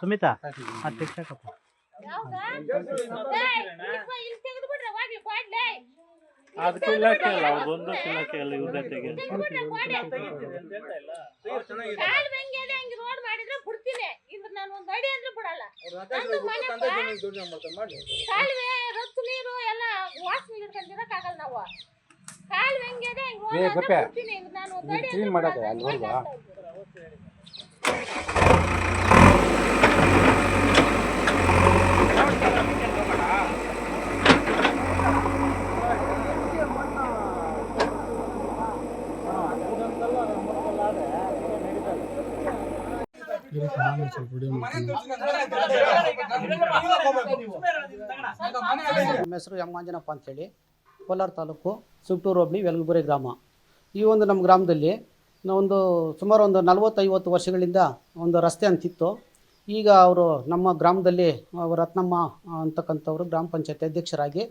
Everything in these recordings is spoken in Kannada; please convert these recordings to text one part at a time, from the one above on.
ಸುಮಿತಾ ಅಧ್ಯಕ್ಷ ಕಪ್ಪ ಅದಕ್ಕೆ ಇಲಾಖೆ ಅಲ್ಲ ನೀರು ಎಲ್ಲ ವಾಸನೆ ಆಗಲ್ಲ ನಾವು ಏ, ಗೊಪ್ಪೆ. clean ಅಂದ್ರೆ ಮಾಡಕ್ಕೆ. ಅಲ್ಲಿ? ನಮ್ಮ ಹೆಸರು ಯಮ್ಮಾಂಜನಪ್ಪ ಮಂಜನಪ್ಪ ಅಂತೇಳಿ ಕೋಲಾರ ತಾಲೂಕು ಸುಟ್ಟೂರು ಹೋಬಳಿ ವೆಲ್ಗುಬುರೆ ಗ್ರಾಮ. ಈ ಒಂದು ನಮ್ಮ ಗ್ರಾಮದಲ್ಲಿ ಒಂದು ಸುಮಾರು ಒಂದು ನಲವತ್ತೈವತ್ತು ವರ್ಷಗಳಿಂದ ಒಂದು ರಸ್ತೆ ಅಂತಿತ್ತು. ಈಗ ಅವರು ನಮ್ಮ ಗ್ರಾಮದಲ್ಲಿ ರತ್ನಮ್ಮ ಅಂತಕ್ಕಂಥವ್ರು ಗ್ರಾಮ ಪಂಚಾಯತ್ ಅಧ್ಯಕ್ಷರಾಗಿ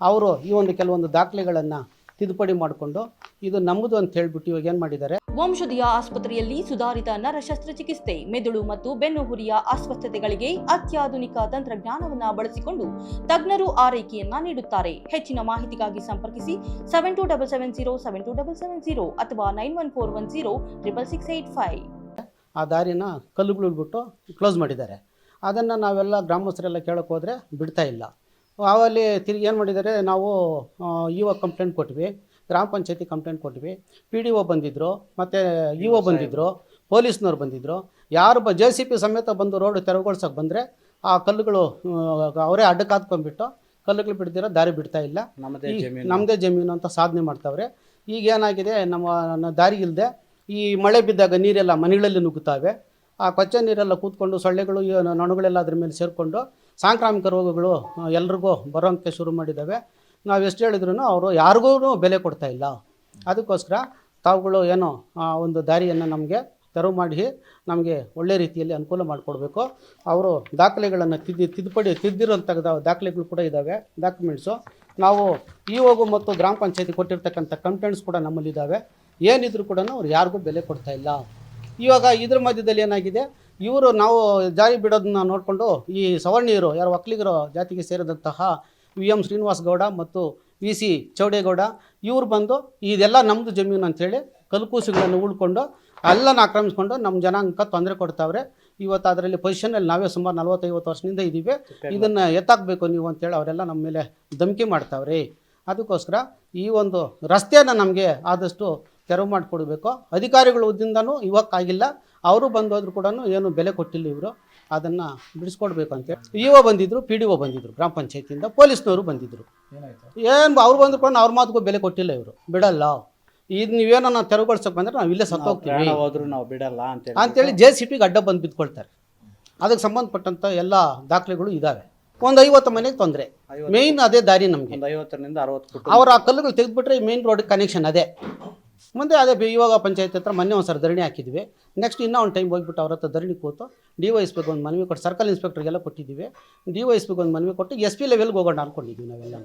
ಅವರು ಈ ಒಂದು ಕೆಲವೊಂದು ದಾಖಲೆಗಳನ್ನು ತಿದ್ದುಪಡಿ ಮಾಡಿಕೊಂಡು ಇದು ನಮ್ಮದು ಅಂತ ಹೇಳ್ಬಿಟ್ಟು ಇವಾಗ ಏನು ಮಾಡಿದ್ದಾರೆ ವಂಶದಿಯ ಆಸ್ಪತ್ರೆಯಲ್ಲಿ ಸುಧಾರಿತ ನರ ಶಸ್ತ್ರಚಿಕಿತ್ಸೆ ಮೆದುಳು ಮತ್ತು ಬೆನ್ನುಹುರಿಯ ಅಸ್ವಸ್ಥತೆಗಳಿಗೆ ಅತ್ಯಾಧುನಿಕ ತಂತ್ರಜ್ಞಾನವನ್ನು ಬಳಸಿಕೊಂಡು ತಜ್ಞರು ಆರೈಕೆಯನ್ನ ನೀಡುತ್ತಾರೆ. ಹೆಚ್ಚಿನ ಮಾಹಿತಿಗಾಗಿ ಸಂಪರ್ಕಿಸಿ seven two double seven zero seven two double seven zero ಅಥವಾ nine one four one zero triple six eight five ಆ ದಾರಿನ ಕಲ್ಲುಗಳು ಬಿಟ್ಟು ಕ್ಲೋಸ್ ಮಾಡಿದ್ದಾರೆ. ಅದನ್ನು ನಾವೆಲ್ಲ ಗ್ರಾಮಸ್ಥರೆಲ್ಲ ಕೇಳೋಕೆ ಹೋದರೆ ಬಿಡ್ತಾ ಇಲ್ಲ. ಅವಲ್ಲಿ ತಿರುಗಿ ಏನು ಮಾಡಿದ್ದಾರೆ, ನಾವು ಇವಾಗ ಕಂಪ್ಲೇಂಟ್ ಕೊಟ್ವಿ. ಗ್ರಾಮ ಪಂಚಾಯತಿ ಕಂಪ್ಲೇಂಟ್ ಕೊಟ್ವಿ ಪಿ ಡಿ ಒ ಬಂದಿದ್ದರು ಮತ್ತು ಇ ಒ ಬಂದಿದ್ದರು ಪೊಲೀಸ್ನವ್ರು ಬಂದಿದ್ದರು ಯಾರು ಬ ಜೆ ಸಿ ಪಿ ಸಮೇತ ಬಂದು ರೋಡ್ ತೆರವುಗೊಳ್ಸೋಕೆ ಬಂದರೆ ಆ ಕಲ್ಲುಗಳು ಅವರೇ ಅಡ್ಡಕಾತ್ಕೊಂಡ್ಬಿಟ್ಟು ಕಲ್ಲುಗಳು ಬಿಡ್ದಿರೋ ದಾರಿ ಬಿಡ್ತಾ ಇಲ್ಲ. ನಮ್ಮದೇ ಜಮೀನು. ನಮ್ಮದೇ ಜಮೀನು ಅಂತ ಸಾಧನೆ ಮಾಡ್ತಾವ್ರೆ. ಈಗ ಏನಾಗಿದೆ ನಮ್ಮ ದಾರಿ ಇಲ್ಲದೆ ಈ ಮಳೆ ಬಿದ್ದಾಗ ನೀರೆಲ್ಲ ಮನೆಗಳಲ್ಲಿ ನುಗ್ಗುತ್ತವೆ. ಆ ಕೊಚ್ಚೆ ನೀರೆಲ್ಲ ಕೂತ್ಕೊಂಡು ಸೊಳ್ಳೆಗಳು ನೊಣಗಳೆಲ್ಲ ಅದ್ರ ಮೇಲೆ ಸೇರಿಕೊಂಡು ಸಾಂಕ್ರಾಮಿಕ ರೋಗಗಳು ಎಲ್ರಿಗೂ ಬರೋಂಕ್ಕೆ ಶುರು ಮಾಡಿದ್ದಾವೆ. ನಾವು ಎಷ್ಟು ಹೇಳಿದ್ರು ಅವರು ಯಾರಿಗೂ ಬೆಲೆ ಕೊಡ್ತಾ ಇಲ್ಲ. ಅದಕ್ಕೋಸ್ಕರ ತಾವುಗಳು ಏನೋ ಒಂದು ದಾರಿಯನ್ನು ನಮಗೆ ತೆರವು ಮಾಡಿ ನಮಗೆ ಒಳ್ಳೆ ರೀತಿಯಲ್ಲಿ ಅನುಕೂಲ ಮಾಡಿಕೊಡ್ಬೇಕು. ಅವರು ದಾಖಲೆಗಳನ್ನು ತಿದ್ದಿ, ತಿದ್ದುಪಡಿ ತಿದ್ದಿರುವಂಥದ್ದು ದಾಖಲೆಗಳು ಕೂಡ ಇದ್ದಾವೆ ಡಾಕ್ಯುಮೆಂಟ್ಸು. ನಾವು ಇ ಹೋಗು ಮತ್ತು ಗ್ರಾಮ ಪಂಚಾಯತಿ ಕೊಟ್ಟಿರ್ತಕ್ಕಂಥ ಕಂಪ್ಲೇಂಟ್ಸ್ ಕೂಡ ನಮ್ಮಲ್ಲಿದ್ದಾವೆ ಏನಿದ್ರು ಕೂಡ ಅವ್ರು ಯಾರಿಗೂ ಬೆಲೆ ಕೊಡ್ತಾ ಇಲ್ಲ. ಇವಾಗ ಇದ್ರ ಮಧ್ಯದಲ್ಲಿ ಏನಾಗಿದೆ, ಇವರು ನಾವು ಜಾರಿ ಬಿಡೋದನ್ನ ನೋಡಿಕೊಂಡು ಈ ಸವರ್ಣೀಯರು ಯಾರು ಒಕ್ಕಲಿಗರು ಜಾತಿಗೆ ಸೇರಿದಂತಹ ವಿ ಎಂ ಶ್ರೀನಿವಾಸ್ ಗೌಡ ಮತ್ತು ವಿ ಸಿ ಚೌಡೇಗೌಡ, ಇವ್ರು ಬಂದು ಇದೆಲ್ಲ ನಮ್ಮದು ಜಮೀನು ಅಂಥೇಳಿ ಕಲ್ಕೂಸುಗಳನ್ನು ಉಳ್ಕೊಂಡು ಎಲ್ಲನ ಆಕ್ರಮಿಸ್ಕೊಂಡು ನಮ್ಮ ಜನಾಂಗಕ್ಕೆ ತೊಂದರೆ ಕೊಡ್ತಾವ್ರೆ. ಇವತ್ತು ಅದರಲ್ಲಿ ಪೊಸಿಷನಲ್ಲಿ ನಾವೇ ಸುಮಾರು ನಲ್ವತ್ತೈವತ್ತು ವರ್ಷದಿಂದ ಇದ್ದೀವಿ ಇದನ್ನು ಎತ್ತಾಕಬೇಕು ನೀವು ಅಂತೇಳಿ ಅವರೆಲ್ಲ ನಮ್ಮ ಮೇಲೆ ಧಮಕಿ ಮಾಡ್ತಾವ್ರಿ. ಅದಕ್ಕೋಸ್ಕರ ಈ ಒಂದು ರಸ್ತೆಯನ್ನು ನಮಗೆ ಆದಷ್ಟು ತೆರವು ಮಾಡಿಕೊಡ್ಬೇಕು. ಅಧಿಕಾರಿಗಳು ಉದ್ದಿಂದನೂ ಇವಕ್ಕಾಗಿಲ್ಲ ಅವರು ಬಂದೋದ್ರು ಕೂಡ ಏನು ಬೆಲೆ ಕೊಟ್ಟಿಲ್ಲ ಇವರು. ಅದನ್ನು ಬಿಡಿಸ್ಕೊಡ್ಬೇಕು ಅಂತೇಳಿ ಇ ಒ ಬಂದಿದ್ದರು ಪಿ ಡಿ ಒ ಬಂದಿದ್ದರು ಗ್ರಾಮ ಪಂಚಾಯತಿಯಿಂದ ಪೊಲೀಸ್ನವರು ಬಂದಿದ್ದರು ಏನು ಅವ್ರು ಬಂದ್ರು ಕೂಡ ಅವ್ರ ಮಾತುಗೂ ಬೆಲೆ ಕೊಟ್ಟಿಲ್ಲ ಇವರು. ಬಿಡಲ್ಲ. ಇದು ನೀವೇನೋ ನಾವು ತೆರವುಗೊಳಿಸೋಕೆ ಬಂದರೆ ನಾವು ಇಲ್ಲೇ ಸತ್ತೋಗ್ತೀವಿ. ಹೋದ್ರು ನಾವು ಬಿಡಲ್ಲ ಅಂತೇಳಿ ಅಂತೇಳಿ ಜೆ ಸಿ ಪಿಗೆ ಅಡ್ಡ ಬಂದು ಬಿದ್ಕೊಳ್ತಾರೆ. ಅದಕ್ಕೆ ಸಂಬಂಧಪಟ್ಟಂಥ ಎಲ್ಲ ದಾಖಲೆಗಳು ಇದ್ದಾವೆ ಒಂದು ಐವತ್ತು ಮನೆಗೆ ತೊಂದರೆ. ಮೇನ್ ಅದೇ ದಾರಿ ನಮಗೆ. ಐವತ್ತರಿಂದ ಅರವತ್ತು ಅವ್ರು ಆ ಕಲ್ಲುಗಳು ತೆಗೆದುಬಿಟ್ರೆ ಮೇನ್ ರೋಡ್ ಕನೆಕ್ಷನ್ ಅದೇ. ಮುಂದೆ ಅದೇ ಇವಾಗ ಪಂಚಾಯತ್ ಹತ್ರ ಮೊನ್ನೆ ಒಂದು ಸರ್ ಧರಣಿ ಹಾಕಿದ್ವಿ. ನೆಕ್ಸ್ಟ್ ಇನ್ನೂ ಒಂದು ಟೈಮ್ ಹೋಗ್ಬಿಟ್ಟು ಅವ್ರ ಹತ್ರ ಧರಣಿ ಕೂತು ಡಿ ವೈ ಎಸ್ ಪಿಗೆ ಒಂದು ಮನವಿ ಕೊಟ್ಟು ಸರ್ಕಲ್ ಇನ್ಸ್ಪೆಕ್ಟ್ರಿಗೆಲ್ಲ ಕೊಟ್ಟಿದ್ದೀವಿ. ಡಿ ವೈ ಎಸ್ ಪಿಗೆ ಒಂದು ಮನವಿ ಕೊಟ್ಟು ಎಸ್ ಪಿ ಲೆವೆಲ್ಗೆ ಹೋಗೋಣ ಅನ್ಕೊಂಡಿದ್ದೀವಿ ನಾವೆಲ್ಲ